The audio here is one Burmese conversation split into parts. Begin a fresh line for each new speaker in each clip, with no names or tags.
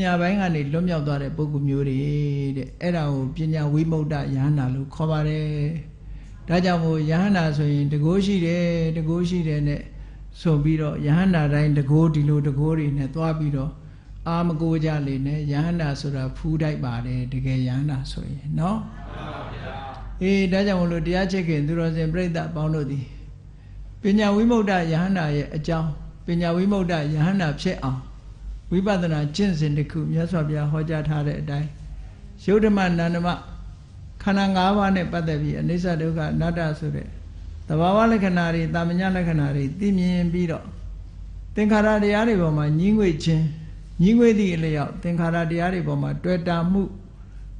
ညာပိုင်းကနေလွတ်မြောက်သွားတဲ့ပုဂ္ဂိုလ်မျိုးတွေတဲ့အဲ့ဒါကိုပညာဝိမု ക്ത ယဟန္တာလို့ခေါ်ပါတယ်ဒါကြောင့်မို့ယဟန္တာဆိုရင်တကိုးရှိတယ်တကိုးရှိတယ်နဲ့ဆိုပြီးတော့ယဟန္တာတိုင်းတကိုးဒီလိုတကိုးတွေနဲ့သွားပြီးတော့အာမကိုကြလေနဲ့ယဟန္တာဆိုတာဖူးတိုက်ပါတယ်တကယ်ယဟန္တာဆိုရင်နော်အေးဒါကြောင့်မလို့တရားချက်ခင်သူတော်စင်ပြိဿပေါင်းတို့သည်ပညာဝိမု ക്ത ယဟန္တာရဲ့အကြောင်းပညာဝိမု ക്ത ယဟန္တာဖြစ်အောင် ဝိပဿနာကျင့်စဉ်တစ်ခုမြတ်စွာဘုရားဟောကြားထားတဲ့အတိုင်းယုဒ္ဓမနန္ဒမခန္ဓာ၅ပါးနဲ့ပတ်သက်ပြီးအနိစ္စဒုက္ခအနတ္တဆိုတဲ့သဘာဝလက္ခဏာတွေတာမညလက္ခဏာတွေသိမြင်ပြီးတော့သင်္ခါရတရားတွေပေါ်မှာညီးငွေ့ခြင်းညီးငွေ့သည့်အလျောက်သင်္ခါရတရားတွေပေါ်မှာတွေ့တာမှု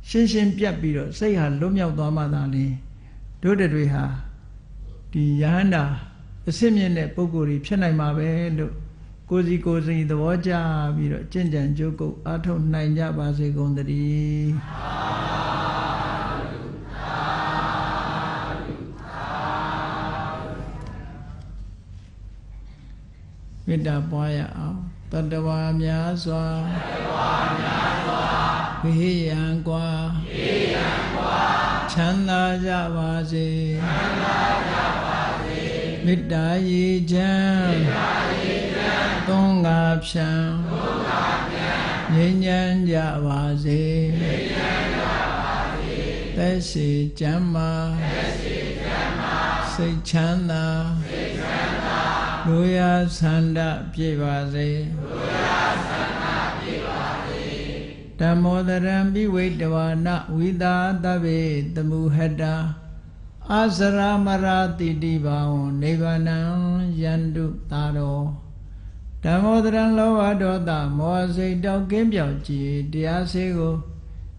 ရှင်းရှင်းပြတ်ပြီးတော့စိတ်ဟာလွတ်မြောက်သွားမှသာလေတို့တွေဟာဒီယဟန္တာအစစ်မြင့်တဲ့ပုံကိုယ်ကြီးဖြစ်နိုင်မှာပဲလို့ ကိုစီကိုစီသဘောကျပြီးတော့ကြင်ကြံကြိုးကုပ်အထောက်နိုင်ကြပါစေကုန်သတည်းမေတ္တာပွားရအောင်တတဝါများစွာတတဝါများစွာဝိယံကွာဝိယံကွာချမ်းသာကြပါစေချမ်းသာကြပါ မေတ္တာရည်ချမ်းမေတ္တာရည်ချမ်းသုံးငါဖြံသုံးငါဖြံငြိမ်းချမ်းကြပါစေငြိမ်းချမ်းကြပါစေသက်ရှိကျမ်းမာသက်ရှိကျမ်းမာစိတ်ချမ်းသာစိတ်ချမ်းသာလူရဆန္ဒပြေပါစေလူရဆန္ဒပြေပါစေဓမ္မောတရံပိဝိတဝါနဝိသာတဗေတမုဟတာ အာစရမရာတိတိဘာဝနိဗ္ဗာနံယန္တုတာရောဓမ္မောတရံလောဘဒေါသမောဟစိတ်တောက်ကင်းပြောက်ကြည်တရားစေကို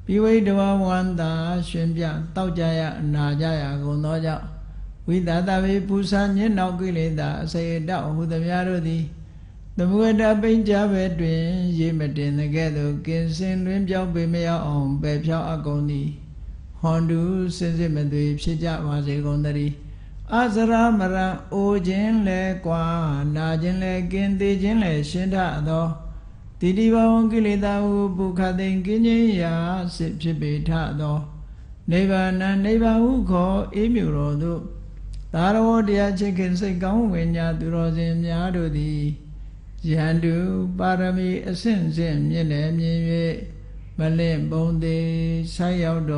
ပိဝိတဝဝန္တာရှင်ပြတောက်ကြရအနာကြရကုန်သောကြောင့်ဝိသတဝေပူဇာညင်းနောက်ကိလေသာအစေတောက်ဟုသမျှတို့သည်သမုဒ္ဒပိဉ္ကြပဲတွင် ရေမတင်တဲ့ကဲ့သို့ကင်စင်တွင်ပြောင်းပေမရောက်အောင်ပယ်ဖြောင်းအကုန်သည် ဟွန်တုစင်စစ်မသွေဖြစ်ကြပါစေကုန်သတည်းအစရမရံအိုခြင်းလဲကွာနာခြင်းလဲကင်းသေးခြင်းလဲရှင်းထသောတိတိဘဝံကိလေသာဟုပုခသိင်ကင်းခြင်းရာစစ်ဖြစ်ပေထသောနိဗ္ဗာန်နိဗ္ဗာန်ဟုခေါ်အေးမြူတော်သို့သာရဝတရားချစ်ခင်စိတ်ကောင်းဝင်ညာသူတော်စင်များတို့သည်ယန္တုပါရမီအဆင့်ဆင့်မြင့်လည်းမြင်၍မလင့်ပုံသေးဆိုက်ရောက်တော်